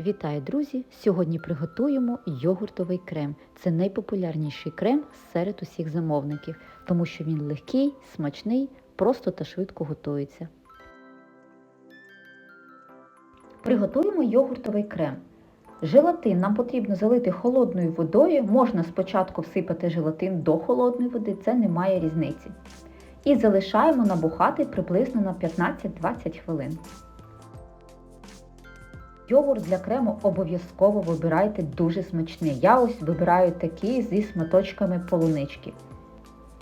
Вітаю, друзі! Сьогодні приготуємо йогуртовий крем. Це найпопулярніший крем серед усіх замовників, тому що він легкий, смачний, просто та швидко готується. Приготуємо йогуртовий крем. Желатин нам потрібно залити холодною водою. Можна спочатку всипати желатин до холодної води, це не має різниці. І залишаємо набухати приблизно на 15-20 хвилин. Йогурт для крему обов'язково вибирайте дуже смачний. Я ось вибираю такий зі сматочками полунички.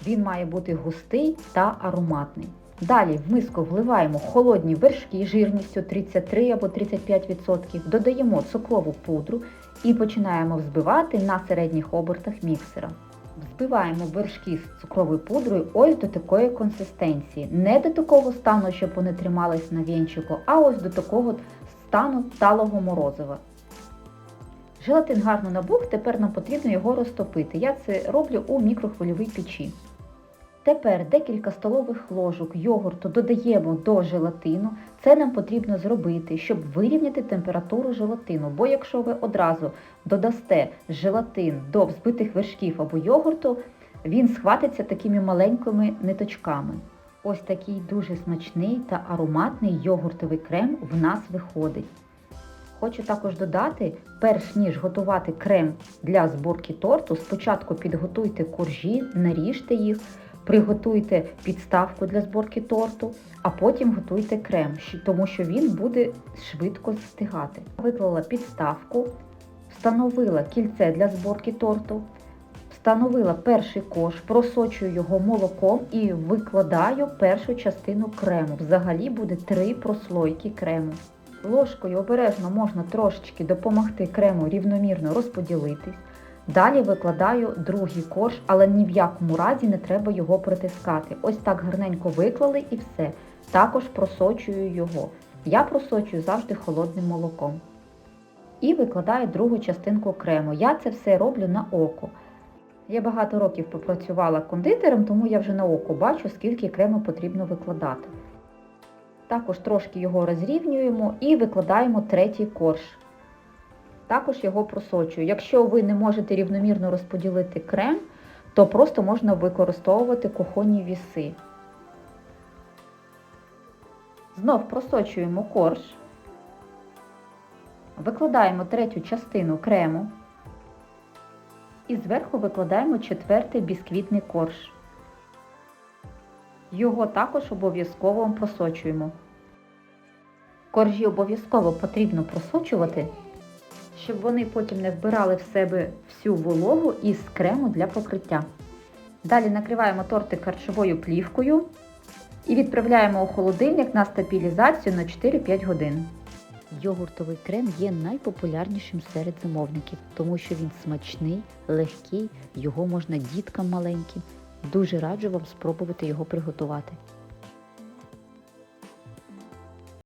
Він має бути густий та ароматний. Далі в миску вливаємо холодні вершки жирністю 33 або 35%, додаємо цукрову пудру і починаємо взбивати на середніх обертах міксера. Взбиваємо вершки з цукровою пудрою ось до такої консистенції. Не до такого стану, щоб вони тримались на вінчику, а ось до такого стану талого морозива. Желатин гарно набух, тепер нам потрібно його розтопити. Я це роблю у мікрохвильовій печі. Тепер декілька столових ложок йогурту додаємо до желатину. Це нам потрібно зробити, щоб вирівняти температуру желатину. Бо якщо ви одразу додасте желатин до взбитих вершків або йогурту, він схватиться такими маленькими ниточками. Ось такий дуже смачний та ароматний йогуртовий крем в нас виходить. Хочу також додати, перш ніж готувати крем для зборки торту, спочатку підготуйте коржі, наріжте їх, приготуйте підставку для зборки торту, а потім готуйте крем, тому що він буде швидко застигати. Виклала підставку, встановила кільце для зборки торту, Встановила перший кош, просочую його молоком і викладаю першу частину крему. Взагалі буде три прослойки крему. Ложкою обережно можна трошечки допомогти крему рівномірно розподілитись. Далі викладаю другий корж, але ні в якому разі не треба його притискати. Ось так гарненько виклали і все. Також просочую його. Я просочую завжди холодним молоком. І викладаю другу частинку крему. Я це все роблю на око. Я багато років попрацювала кондитером, тому я вже на око бачу, скільки крему потрібно викладати. Також трошки його розрівнюємо і викладаємо третій корж. Також його просочую. Якщо ви не можете рівномірно розподілити крем, то просто можна використовувати кухонні віси. Знов просочуємо корж, викладаємо третю частину крему. І зверху викладаємо четвертий бісквітний корж. Його також обов'язково просочуємо. Коржі обов'язково потрібно просочувати, щоб вони потім не вбирали в себе всю вологу із крему для покриття. Далі накриваємо тортик харчовою плівкою і відправляємо у холодильник на стабілізацію на 4-5 годин. Йогуртовий крем є найпопулярнішим серед замовників, тому що він смачний, легкий, його можна діткам маленьким. Дуже раджу вам спробувати його приготувати.